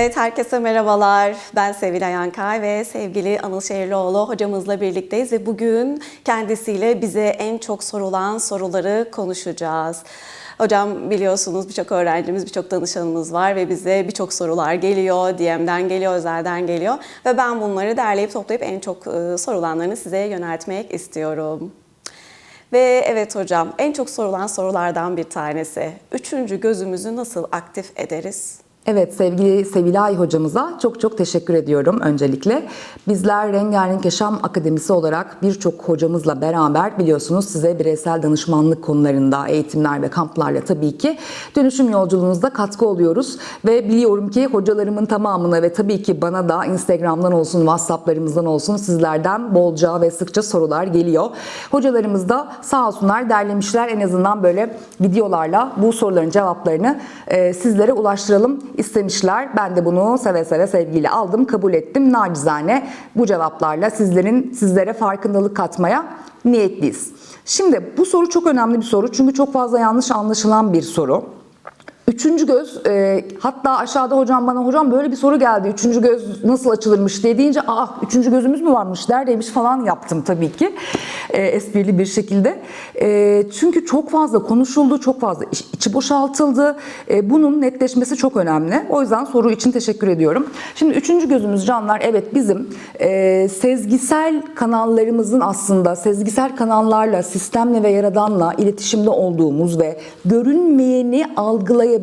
Evet, herkese merhabalar. Ben Sevilay Yankay ve sevgili Anıl Şehirlioğlu hocamızla birlikteyiz ve bugün kendisiyle bize en çok sorulan soruları konuşacağız. Hocam biliyorsunuz birçok öğrencimiz, birçok danışanımız var ve bize birçok sorular geliyor, DM'den geliyor, özelden geliyor ve ben bunları derleyip toplayıp en çok e, sorulanlarını size yöneltmek istiyorum. Ve evet hocam, en çok sorulan sorulardan bir tanesi. Üçüncü gözümüzü nasıl aktif ederiz? Evet sevgili Sevilay hocamıza çok çok teşekkür ediyorum öncelikle. Bizler Rengarenk Yaşam Akademisi olarak birçok hocamızla beraber biliyorsunuz size bireysel danışmanlık konularında eğitimler ve kamplarla tabii ki dönüşüm yolculuğunuzda katkı oluyoruz. Ve biliyorum ki hocalarımın tamamına ve tabii ki bana da Instagram'dan olsun, Whatsapp'larımızdan olsun sizlerden bolca ve sıkça sorular geliyor. Hocalarımız da sağ olsunlar derlemişler en azından böyle videolarla bu soruların cevaplarını sizlere ulaştıralım istemişler. Ben de bunu seve seve sevgiyle aldım, kabul ettim. Nacizane bu cevaplarla sizlerin sizlere farkındalık katmaya niyetliyiz. Şimdi bu soru çok önemli bir soru çünkü çok fazla yanlış anlaşılan bir soru. Üçüncü göz, e, hatta aşağıda hocam bana hocam böyle bir soru geldi. Üçüncü göz nasıl açılırmış diye deyince aa üçüncü gözümüz mü varmış neredeymiş falan yaptım tabii ki. E, esprili bir şekilde. E, çünkü çok fazla konuşuldu, çok fazla iç- içi boşaltıldı. E, bunun netleşmesi çok önemli. O yüzden soru için teşekkür ediyorum. Şimdi üçüncü gözümüz canlar evet bizim e, sezgisel kanallarımızın aslında sezgisel kanallarla, sistemle ve yaradanla iletişimde olduğumuz ve görünmeyeni algılayabildiğimiz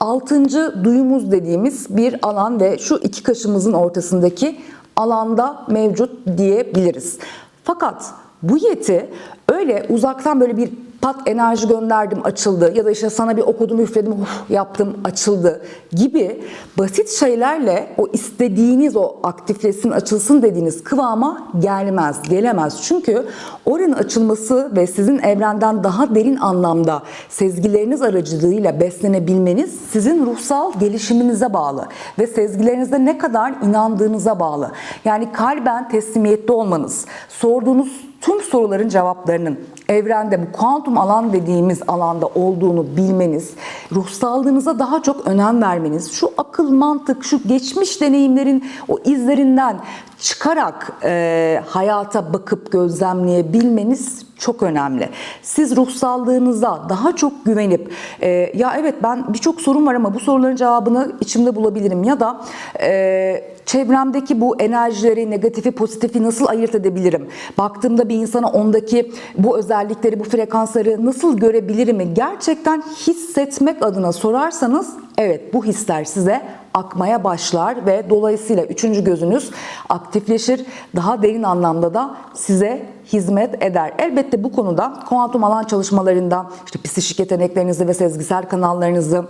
altıncı duyumuz dediğimiz bir alan ve şu iki kaşımızın ortasındaki alanda mevcut diyebiliriz. Fakat bu yeti öyle uzaktan böyle bir pat enerji gönderdim açıldı. Ya da işte sana bir okudum üfledim uf, yaptım açıldı. gibi basit şeylerle o istediğiniz o aktifleşsin açılsın dediğiniz kıvama gelmez gelemez. Çünkü oranın açılması ve sizin evrenden daha derin anlamda sezgileriniz aracılığıyla beslenebilmeniz sizin ruhsal gelişiminize bağlı ve sezgilerinize ne kadar inandığınıza bağlı. Yani kalben teslimiyette olmanız sorduğunuz tüm soruların cevaplarının evrende bu kuantum alan dediğimiz alanda olduğunu bilmeniz, ruhsallığınıza daha çok önem vermeniz, şu akıl, mantık, şu geçmiş deneyimlerin o izlerinden çıkarak e, hayata bakıp gözlemleyebilmeniz çok önemli. Siz ruhsallığınıza daha çok güvenip e, ya evet ben birçok sorun var ama bu soruların cevabını içimde bulabilirim ya da e, çevremdeki bu enerjileri, negatifi, pozitifi nasıl ayırt edebilirim? Baktığımda bir insana ondaki bu özellikleri, bu frekansları nasıl görebilirim? Gerçekten hissetmek adına sorarsanız evet bu hisler size akmaya başlar ve dolayısıyla üçüncü gözünüz aktifleşir. Daha derin anlamda da size hizmet eder. Elbette bu konuda kuantum alan çalışmalarında işte psişik yeteneklerinizi ve sezgisel kanallarınızı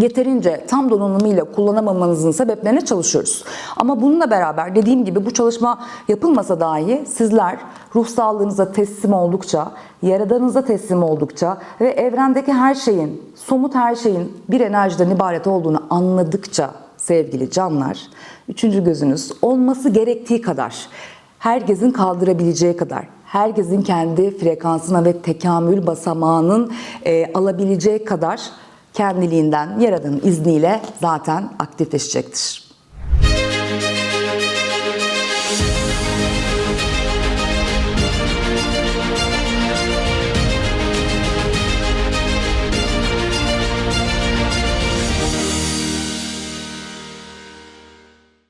yeterince tam donanımıyla kullanamamanızın sebeplerine çalışıyoruz. Ama bununla beraber dediğim gibi bu çalışma yapılmasa dahi sizler ruh sağlığınıza teslim oldukça, yaradanınıza teslim oldukça ve evrendeki her şeyin, somut her şeyin bir enerjiden ibaret olduğunu anladıkça sevgili canlar, üçüncü gözünüz olması gerektiği kadar, herkesin kaldırabileceği kadar, herkesin kendi frekansına ve tekamül basamağının e, alabileceği kadar kendiliğinden Yaradan'ın izniyle zaten aktifleşecektir.